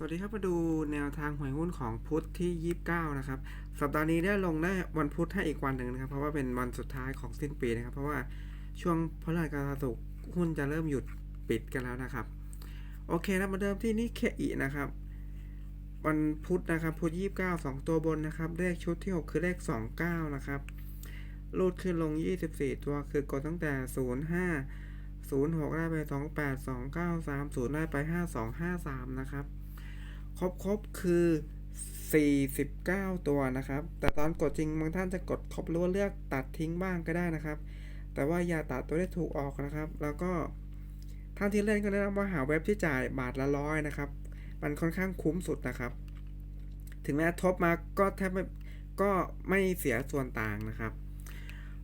สวัสดีครับมาดูแนวทางหวยหุ้นของพุธที่ 29 นะครับ สัปดาห์นี้ได้ลงได้วันพุธให้อีกวันหนึ่งนะครับ เพราะว่าเป็นวันสุดท้ายของสิ้นปีนะครับ เพราะว่าช่วงพฤหัสกับศุกหุ้นจะเริ่มหยุดปิดกันแล้วนะครับ โอเคนะมาเดิมที่นี่เคอีนะครับ วันพุธนะครับ พุธ 29 2 ตัวบนนะครับ เลขชุดที่ 6 คือเลข 29 นะครับรูดขึ้นลง 24 ตัวคือกดตั้งแต่ 05 06 ได้ไป 28 29 30 ได้ไป 5253 นะครับ ครบครบคือ 49 ตัวนะครับ แต่ตอนกดจริงบางท่านจะกดครบหรือว่าเลือกตัดทิ้งบ้างก็ได้นะครับ แต่ว่าอย่าตัดตัวที่ถูกออกนะครับ แล้วก็ท่านที่เล่นก็แนะนำว่าหาเว็บที่จ่ายบาทละร้อยนะครับ มันค่อนข้างคุ้มสุดนะครับ ถึงแม้ทบมาก็แทบไม่ก็ไม่เสียส่วนต่างนะครับ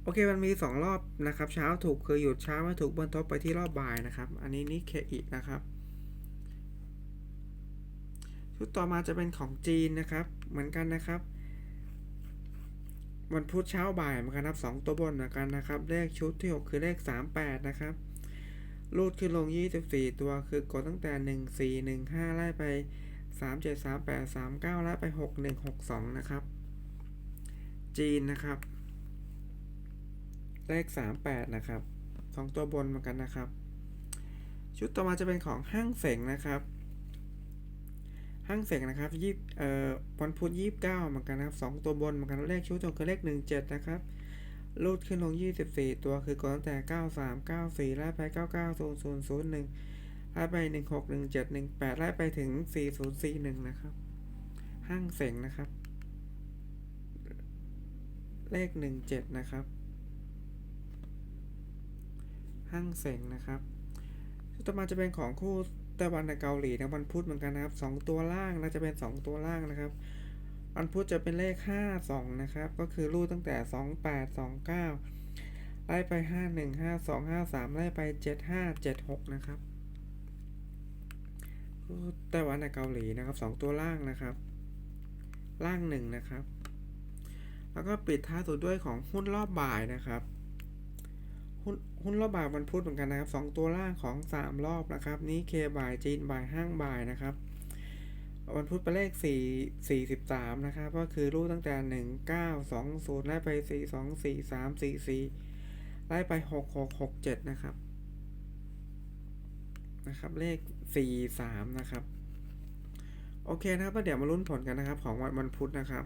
โอเคมันมี 2 รอบนะครับ เช้าถูกคือหยุดเช้าไม่ถูกเบิ้ลทบไปที่รอบบ่ายนะครับ อันนี้นี่เคอีนะครับ ชุดต่อมาจะเป็นของจีนนะครับ เหมือนกันนะครับ วันพุธเช้าบ่ายเหมือนกันครับสองตัวบนเหมือนกันนะครับ เลขชุดที่ 6 คือเลข 38 นะครับรูดขึ้นลง 24 ตัว คือกดตั้งแต่ 1 4 1 5 ไล่ไป 3 7 3 8 3 9 ไล่ไป 6 1 6 2 นะครับ จีนนะครับ เลข 38 นะครับสองตัวบนเหมือนกันนะครับ ชุดต่อมาจะเป็นของห้างเสงนะครับ ห้างเสงนะครับยี่เอ่อวันพุธยี่สิบเก้าเหมือนกันนะครับสองตัวบนเหมือนกันเลขชุดตัวคือเลขหนึ่งเจ็ดนะครับรูดขึ้นลงยี่สิบสี่ตัวคือกดตั้งแต่เก้าสามเก้าสี่ไล่ไปเก้าเก้าศูนย์ศูนย์ศูนย์หนึ่งไล่ไปหนึ่งหกหนึ่งเจ็ดหนึ่งแปดไล่ไปถึงสี่ศูนย์สี่หนึ่งนะครับ ห้างเสงนะครับ เลขหนึ่งเจ็ดนะครับ ห้างเสงนะครับ ต่อมาจะเป็นของคู่ ต้หวันกับเกาหลีนะวันพุธเหมือนกันนะครับสองตัวล่างนะจะเป็นสองตัวล่างนะครับวันพุธจะเป็นเลขห้าสองนะครับ ก็คือรูดตั้งแต่สองแปดสองเก้าไล่ไปห้าหนึ่งห้าสองห้าสามไล่ไปเจ็ดห้าเจ็ดหกนะครับไต้หวันกับเกาหลีนะครับสองตัวล่างนะครับ ล่างหนึ่งนะครับ แล้วก็ปิดท้ายสุดด้วยของหุ้นรอบบ่ายนะครับ หุ้นหุ้นรอบบ่ายวันพุธเหมือนกันนะครับสองตัวล่างของสามรอบนะครับ นี้เคบ่ายจีนบ่ายห้างบ่ายนะครับ วันพุธเป็นเลขสี่สี่สิบสามนะครับ ก็คือรูปตั้งแต่หนึ่งเก้าสองศูนย์ไล่ไปสี่สองสี่สามสี่สี่ไล่ไปหกหกหกเจ็ดนะครับ นะครับ เลขสี่สามนะครับ โอเคนะครับเดี๋ยวมาลุ้นผลกันนะครับ ของวันวันพุธนะครับ